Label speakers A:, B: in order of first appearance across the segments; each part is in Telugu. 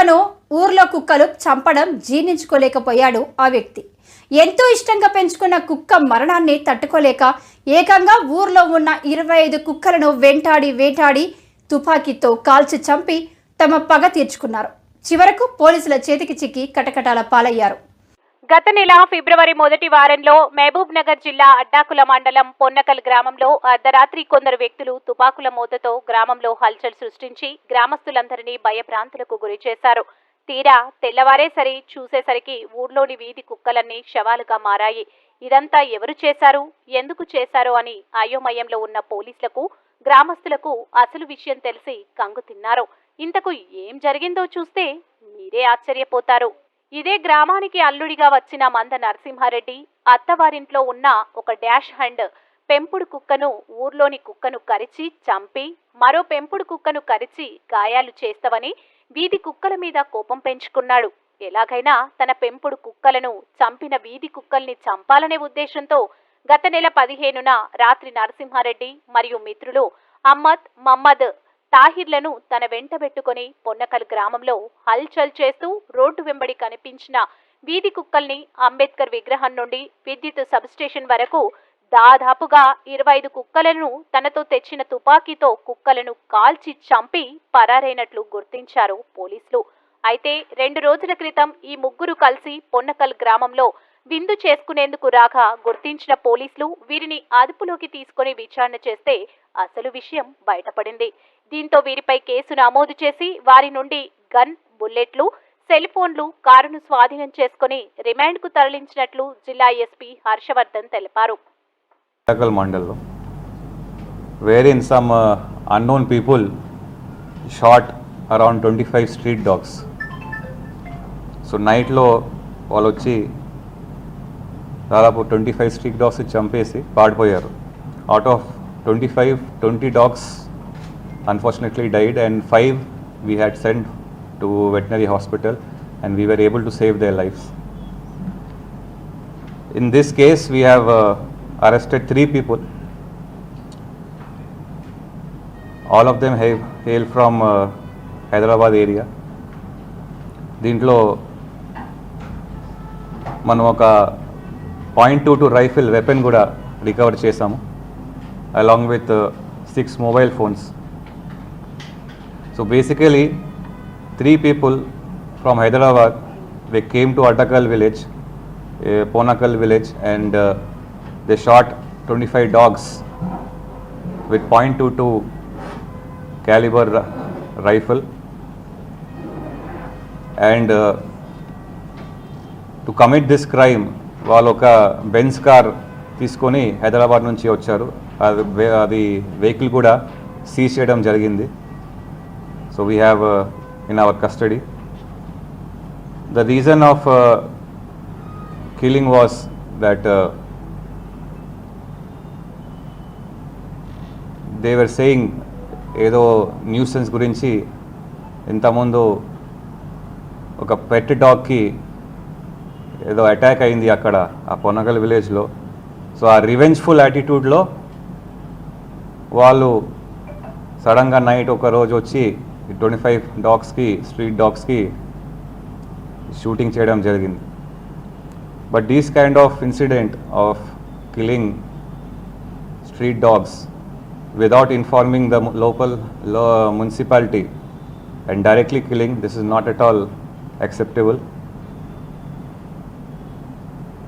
A: కుక్కను ఊర్లో కుక్కలు చంపడం జీర్ణించుకోలేకపోయాడు ఆ వ్యక్తి. ఎంతో ఇష్టంగా పెంచుకున్న కుక్క మరణాన్ని తట్టుకోలేక ఏకంగా ఊర్లో ఉన్న ఇరవై ఐదు కుక్కలను వెంటాడి వేటాడి తుపాకీతో కాల్చి చంపి తమ పగ తీర్చుకున్నారు. చివరకు పోలీసుల చేతికి చిక్కి కటకటాల పాలయ్యారు.
B: గత నెల ఫిబ్రవరి మొదటి వారంలో మహబూబ్ నగర్ జిల్లా అడ్డాకుల మండలం పొన్నకల్ గ్రామంలో అర్ధరాత్రి కొందరు వ్యక్తులు తుపాకుల మూతతో గ్రామంలో హల్చల్ సృష్టించి గ్రామస్తులందరినీ భయభ్రాంతులకు గురి చేశారు. తీరా తెల్లవారేసరి చూసేసరికి ఊర్లోని వీధి కుక్కలన్నీ శవాలుగా మారాయి. ఇదంతా ఎవరు చేశారు? ఎందుకు చేశారు అని అయోమయంలో ఉన్న పోలీసులకు గ్రామస్తులకు అసలు విషయం తెలిసి కంగు తిన్నారు. ఇంతకు ఏం జరిగిందో చూస్తే మీరే ఆశ్చర్యపోతారు. ఇదే గ్రామానికి అల్లుడిగా వచ్చిన మంద నరసింహారెడ్డి అత్తవారింట్లో ఉన్న ఒక డాష్ హ్యాండ్ పెంపుడు కుక్కను ఊర్లోని కుక్కను కరిచి చంపి మరో పెంపుడు కుక్కను కరిచి గాయాలు చేస్తావని వీధి కుక్కల మీద కోపం పెంచుకున్నాడు. ఎలాగైనా తన పెంపుడు కుక్కలను చంపిన వీధి కుక్కల్ని చంపాలనే ఉద్దేశంతో గత నెల పదిహేనున రాత్రి నరసింహారెడ్డి మరియు మిత్రులు అమ్మద్ మమ్మద్ తాహిర్లను తన వెంట పెట్టుకుని పొన్నకల్ గ్రామంలో హల్చల్ చేస్తూ రోడ్డు వెంబడి కనిపించిన వీధి కుక్కల్ని అంబేద్కర్ విగ్రహం నుండి విద్యుత్ సబ్స్టేషన్ వరకు దాదాపుగా ఇరవై ఐదు కుక్కలను తనతో తెచ్చిన తుపాకీతో కుక్కలను కాల్చి చంపి పరారైనట్లు గుర్తించారు పోలీసులు. అయితే రెండు రోజుల క్రితం ఈ ముగ్గురు కలిసి పొన్నకల్ గ్రామంలో విందు చేసుకునేందుకు రాగా గుర్తించిన పోలీసులు వీరిని అదుపులోకి తీసుకుని విచారణ చేస్తే అసలు విషయం బయటపడింది. దీంతో వీరిపై కేసు నమోదు చేసి వారి నుండి గన్ బుల్లెట్లు సెల్ ఫోన్లు కారును స్వాధీనం చేసుకుని రిమాండ్కు తరలించినట్లు జిల్లా ఎస్పీ హర్షవర్ధన్ తెలిపారు.
C: Local Mandal, wherein some uh, unknown people shot around 25 street dogs. So నైట్లో వాళ్ళు వచ్చి దాదాపు ట్వంటీ ఫైవ్ స్ట్రీట్ డాగ్స్ చంపేసి పాడిపోయారు. Out of twenty five twenty dogs unfortunately died and five we had send to veterinary hospital and we were able to save their lives in this case we have arrested three people all of them them hail, hail from దీంట్లో మనం ఒక point two two rifle weapon కూడా రికవర్ చేశాము along with six mobile phones so basically three people from Hyderabad we came to Addakal village Ponakal village and they shot twenty five dogs with point two two calibre rifle and to commit this crime వాళ్ళు ఒక బెన్స్ కార్ తీసుకొని హైదరాబాద్ నుంచి వచ్చారు. అది అది వెహికల్ కూడా సీజ్ చేయడం జరిగింది. So we have in our custody the reason of killing was that they were saying ఏదో న్యూసెన్స్ గురించి ఇంతకుముందు ఒక పెట్ డాగ్కి ఏదో అటాక్ అయింది అక్కడ ఆ పొన్నగల్ విలేజ్లో సో ఆ రివెంజ్ఫుల్ యాటిట్యూడ్లో వాళ్ళు సడన్గా నైట్ ఒక రోజు వచ్చి ట్వంటీ ఫైవ్ డాగ్స్కి స్ట్రీట్ డాగ్స్కి షూటింగ్ చేయడం జరిగింది but these kind of incident of killing street dogs without informing the లోకల్లో municipality and and killing this not at all at acceptable.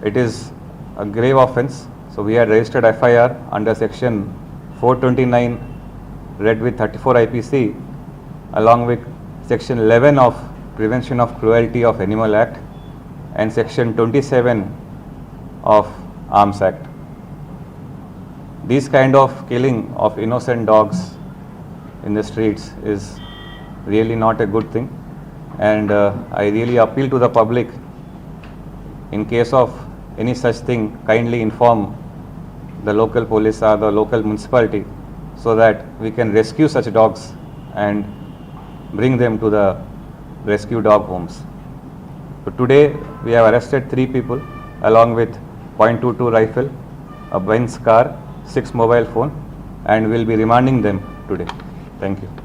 C: It is a grave offense, so we had registered FIR under section 429 read with 34 IPC along with section 11 of Prevention of Cruelty of Animal Act and section 27 of Arms Act. This kind of killing of innocent dogs in the streets is really not a good thing. And uh, i really appeal to the public in case of any such thing kindly inform the local police or the local municipality so that we can rescue such dogs and bring them to the rescue dog homes so today we have arrested three people along with .22 rifle, a Benz car, six mobile phone, and we'll be remanding them today. Thank you.